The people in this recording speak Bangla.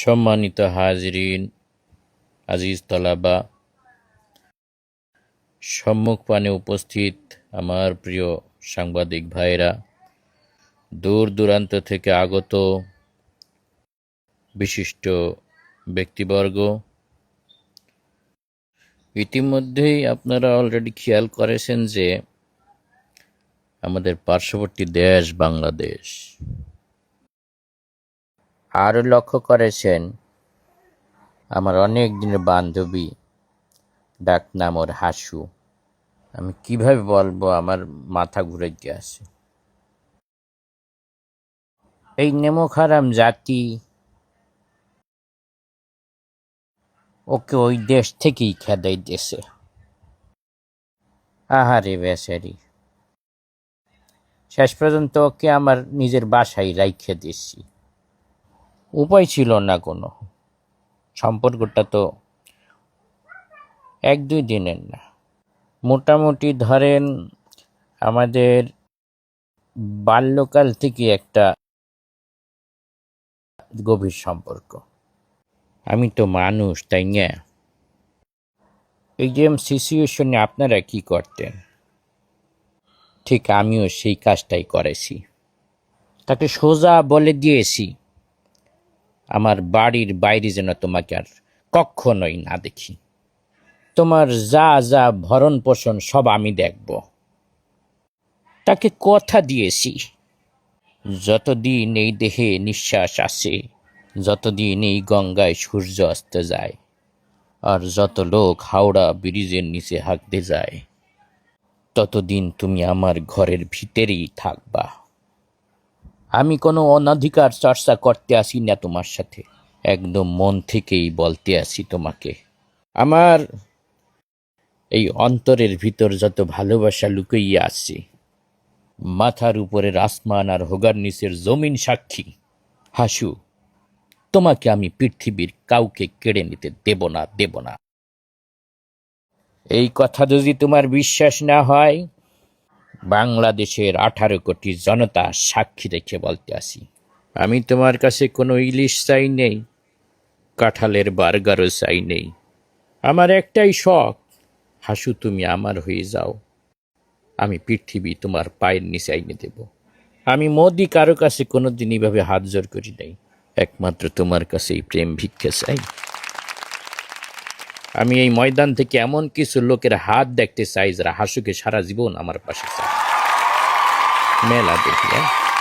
সম্মানিত হাজরিন, আজিজ তলাবা, সম্মুখ পানে উপস্থিত আমার প্রিয় সাংবাদিক ভাইরা, দূর দূরান্ত থেকে আগত বিশিষ্ট ব্যক্তিবর্গ, ইতিমধ্যেই আপনারা অলরেডি খেয়াল করেছেন যে আমাদের পার্শ্ববর্তী দেশ বাংলাদেশ। আরও লক্ষ্য করেছেন আমার অনেক দিনের বান্ধবী ডাক নাম ওর হাসু। আমি কীভাবে বলব, আমার মাথা ঘুরে গেছে। এই নেমোখারাম জাতি, ওকে ওই দেশ থেকেই খেদাই দিয়েছে। আহারে বেচারি। শেষ পর্যন্ত ওকে আমার নিজের বাসায় রাইখে দিয়েছি। উপায় ছিল না কোনো। সম্পর্কটা তো এক দুই দিনের না। মোটামুটি ধরেন আমাদের বাল্যকাল থেকে একটা গভীর সম্পর্ক। আমি তো মানুষ, তাই না? এই যে সিচুয়েশনে আপনারা কি করতেন? ঠিক আমিও সেই কাজটাই করেছি। তাকে সোজা বলে দিয়েছি। আমার বাড়ির বাইরে যেন তোমাকে আর কখনোই না দেখি। তোমার যা যা ভরণ পোষণ সব আমি দেখব। তাকে কথা দিয়েছি। যতদিন এই দেহে নিঃশ্বাস আসে, যতদিন এই গঙ্গায় সূর্য অস্ত যায়, আর যত লোক হাওড়া ব্রিজের নিচে হাঁকতে যায়, ততদিন তুমি আমার ঘরের ভিতরেই থাকবা। আমি কোনো অনধিকার চর্চা করতে আসি না তোমার সাথে। একদম মন থেকেই বলতে আসি তোমাকে। আমার এই অন্তরের ভিতর যত ভালোবাসা লুকিয়ে আছে, মাথার উপরের আসমান আর হোগার নিচের জমিন সাক্ষী। হাসু, তোমাকে আমি পৃথিবীর কাউকে কেড়ে নিতে দেব না দেব না। এই কথা যদি তোমার বিশ্বাস না হয় বাংলাদেশের আঠারো কোটি জনতা সাক্ষী রেখে বলতে আসি। আমি তোমার কাছে কোনো ইলিশ চাই নেই, কাঁঠালের বার্গারও চাই নেই। আমার একটাই শখ, হাসু তুমি আমার হয়ে যাও। আমি পৃথিবী তোমার পায়ের নিচে আইনে দেব। আমি মোদি কারও কাছে কোনোদিন এইভাবে হাত জোর করি নাই। একমাত্র তোমার কাছেই প্রেম ভিক্ষা চাই। আমি এই ময়দান থেকে এমন কিছু লোকের হাত দেখতে চাই যারা হাসুকে সারা জীবন আমার পাশে চায়। মেলা দেখি হ্যাঁ।